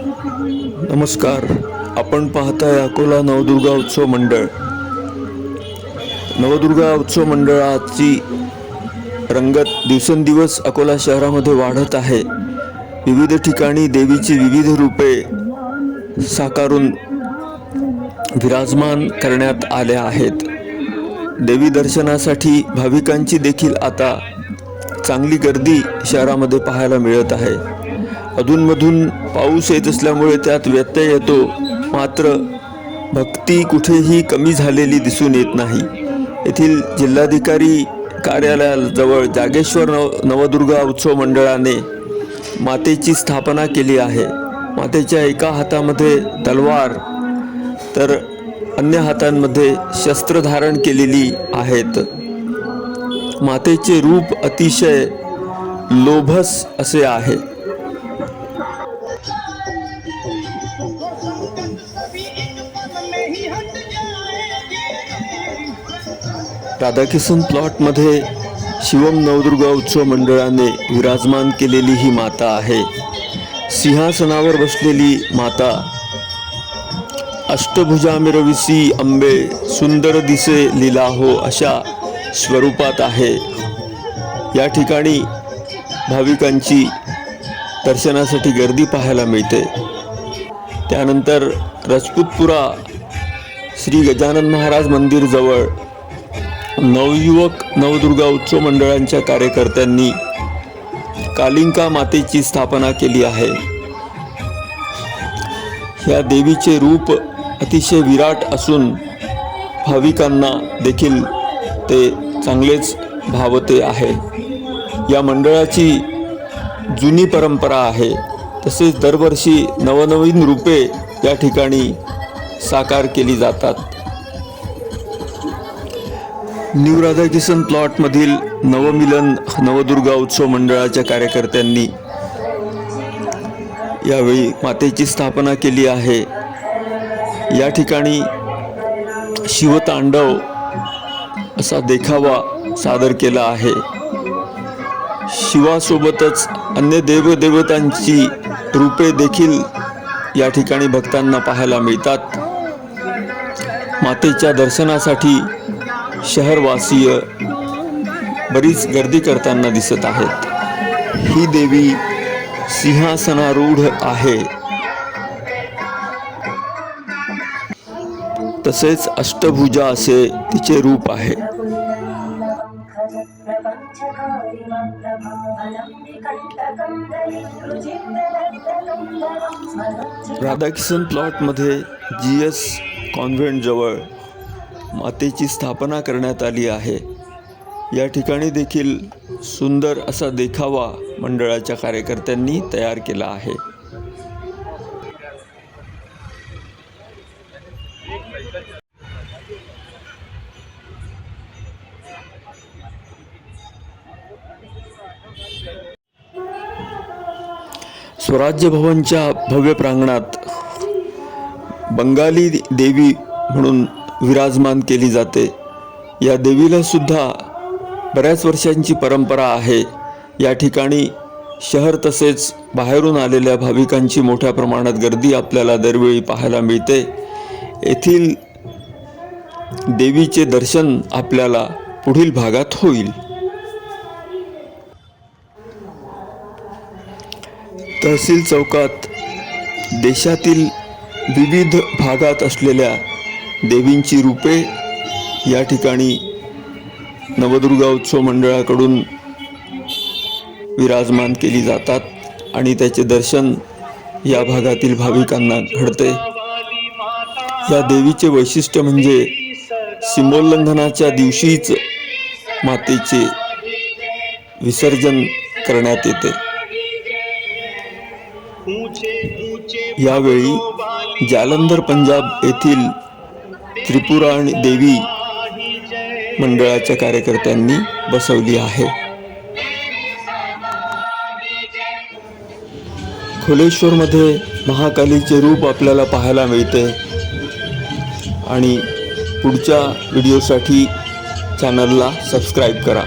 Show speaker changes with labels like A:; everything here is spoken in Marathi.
A: नमस्कार. आपण पाहताय अकोला नवदुर्गा उत्सव मंडळ. नवदुर्गा उत्सव मंडळाची रंगत दिवसेंदिवस अकोला शहरामध्ये वाढत आहे. विविध ठिकाणी देवीची विविध रूपे साकारून विराजमान करण्यात आल्या आहेत. देवी दर्शनासाठी भाविकांची देखील आता चांगली गर्दी शहरामध्ये पाहायला मिळत आहे. अधूनमधून पाऊस येत असल्यामुळे त्यात व्यत्यय येतो. मात्र भक्ती कुठेही कमी झालेली दिसून येत नाही. येथील जिल्हाधिकारी कार्यालयाजवळ जागेश्वर नव नवदुर्गा उत्सव मंडळाने मातेची स्थापना केली आहे. मातेच्या एका हातामध्ये तलवार तर अन्य हातांमध्ये शस्त्र धारण केलेली आहेत. मातेचे रूप अतिशय लोभस असे आहे.
B: कभी
A: राधाकिशन प्लॉटमध्ये शिवम नवदुर्गा उत्सव मंडळाने विराजमान केलेली ही माता आहे. सिंहासनावर बसलेली माता अष्टभुजा मिरविसी आंबे सुंदर दिसे लिलाहो अशा स्वरूपात आहे. या ठिकाणी भाविकांची दर्शनासाठी गर्दी पाहायला मिळते. त्यानंतर रजपूतपुरा श्री गजानन महाराज मंदिरजवळ नवयुवक नवदुर्गा उत्सव मंडळांच्या कार्यकर्त्यांनी कालिंका मातेची स्थापना केली आहे. ह्या देवीचे रूप अतिशय विराट असून भाविकांना देखील ते चांगलेच भावते आहे. या मंडळाची जुनी परंपरा आहे. तसेच दरवर्षी नवनवीन रूपे या ठिकाणी साकार केली जातात. न्यू राधाकिशन प्लॉटमधील नवमिलन नवदुर्गा उत्सव मंडळाच्या कार्यकर्त्यांनी यावेळी मातेची स्थापना केली आहे. या ठिकाणी शिवतांडव असा देखावा सादर केला आहे. शिवासोबतच अन्य देवदेवतांची रूपे देखील या ठिकाणी भक्तांना पाहायला मिळतात. मातेच्या दर्शनासाठी शहरवासीय बरीच गर्दी करताना दिसत आहेत. ही देवी सिंहासनारूढ आहे. तसेच अष्टभुजा असे तिचे रूप आहे. राधाकिशन प्लॉटमध्ये जी एस कॉन्व्हेंटजवळ मातेची स्थापना करण्यात आली आहे. या ठिकाणी देखील सुंदर असा देखावा मंडळाच्या कार्यकर्त्यांनी तयार केला आहे. स्वराज्य भवनच्या भव्य प्रांगणात बंगाली देवी म्हणून विराजमान केली जाते. या देवीला सुद्धा बऱ्याच वर्षांची परंपरा आहे. या ठिकाणी शहर तसेच बाहेरून आलेल्या भाविकांची मोठ्या प्रमाणात गर्दी आपल्याला दरवेळी पाहायला मिळते. येथील देवीचे दर्शन आपल्याला पुढील भागात होईल. तहसील चौकात देशातील विविध भागात असलेल्या देवींची रूपे या ठिकाणी नवदुर्गा उत्सव मंडळाकडून विराजमान केली जातात आणि त्याचे दर्शन या भागातील भाविकांना घडते. या देवीचे वैशिष्ट्य म्हणजे सीमोल्लंघनाच्या दिवशीच मातेचे विसर्जन करण्यात येते. यावेळी जालंधर पंजाब येथील त्रिपुरा आणि देवी मंडळाच्या कार्यकर्त्यांनी बसवली आहे. खोलेश्वरमध्ये महाकालीचे रूप आपल्याला पाहायला मिळते. आणि पुढच्या व्हिडिओसाठी चॅनलला सबस्क्राईब करा.